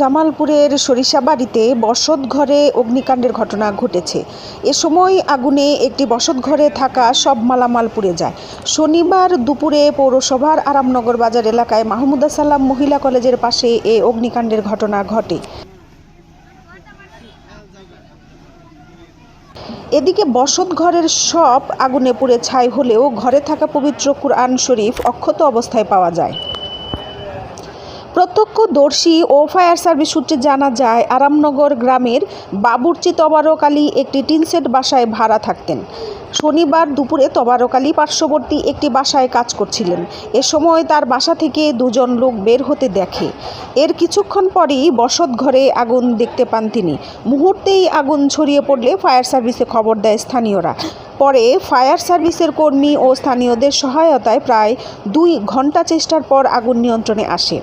জামালপুরের সরিষাবাড়িতে বসতঘরে অগ্নিকাণ্ডের ঘটনা ঘটেছে। এ সময় আগুনে একটি বসতঘরে থাকা সব মালামাল পুড়ে যায়। শনিবার দুপুরে পৌরসভার আরামনগর বাজার এলাকায় মাহমুদা সালাম মহিলা কলেজের পাশে এ অগ্নিকাণ্ডের ঘটনা ঘটে। এদিকে বসত ঘরের সব আগুনে পুড়ে ছাই হলেও ঘরে থাকা পবিত্র কুরআন শরীফ অক্ষত অবস্থায় পাওয়া যায়। প্রত্যক্ষদর্শী ও ফায়ার সার্ভিস সূত্রে জানা যায়, আরামনগর গ্রামের বাবুরচি তবারক আলী একটি টিনসেট বাসায় ভাড়া থাকতেন। শনিবার দুপুরে তবারক আলী পার্শ্ববর্তী একটি বাসায় কাজ করছিলেন। এ সময় তার বাসা থেকে দুজন লোক বের হতে দেখে। এর কিছুক্ষণ পরেই বসত ঘরে আগুন দেখতে পান তিনি। মুহূর্তেই আগুন ছড়িয়ে পড়লে ফায়ার সার্ভিসে খবর দেয় স্থানীয়রা। পরে ফায়ার সার্ভিসের কর্মী ও স্থানীয়দের সহায়তায় প্রায় দুই ঘণ্টা চেষ্টার পর আগুন নিয়ন্ত্রণে আসে।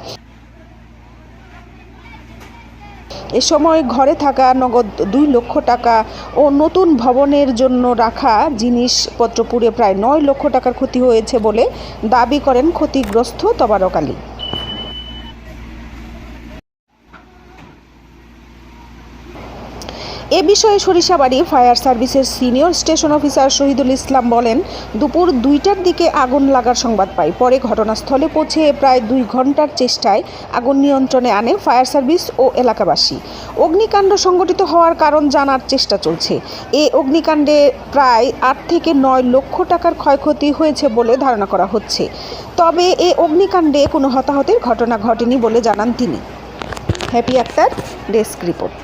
এ সময় ঘরে থাকা নগদ দুই লক্ষ টাকা ও নতুন ভবনের জন্য রাখা জিনিসপত্র পুড়ে প্রায় নয় লক্ষ টাকার ক্ষতি হয়েছে বলে দাবি করেন ক্ষতিগ্রস্ত তবারক আলী। এ বিষয়ে সরিষাবাড়ি ফায়ার সার্ভিসের senior station officer Shahidul Islam বলেন, দুপুর দুইটার দিকে আগুন লাগার সংবাদ পাই। পরে ঘটনাস্থলে পৌঁছে প্রায় দুই ঘণ্টার চেষ্টায় আগুন নিয়ন্ত্রণে আনে ফায়ার সার্ভিস ও এলাকাবাসী। অগ্নিকাণ্ড সংঘটিত হওয়ার কারণ জানার চেষ্টা চলছে। এ অগ্নিকাণ্ডে প্রায় আট থেকে নয় লক্ষ টাকার ক্ষয়ক্ষতি হয়েছে বলে ধারণা করা হচ্ছে। তবে এ অগ্নিকাণ্ডে কোনো হতাহতের ঘটনা ঘটেনি বলে জানান তিনি। Happy Akter desk report.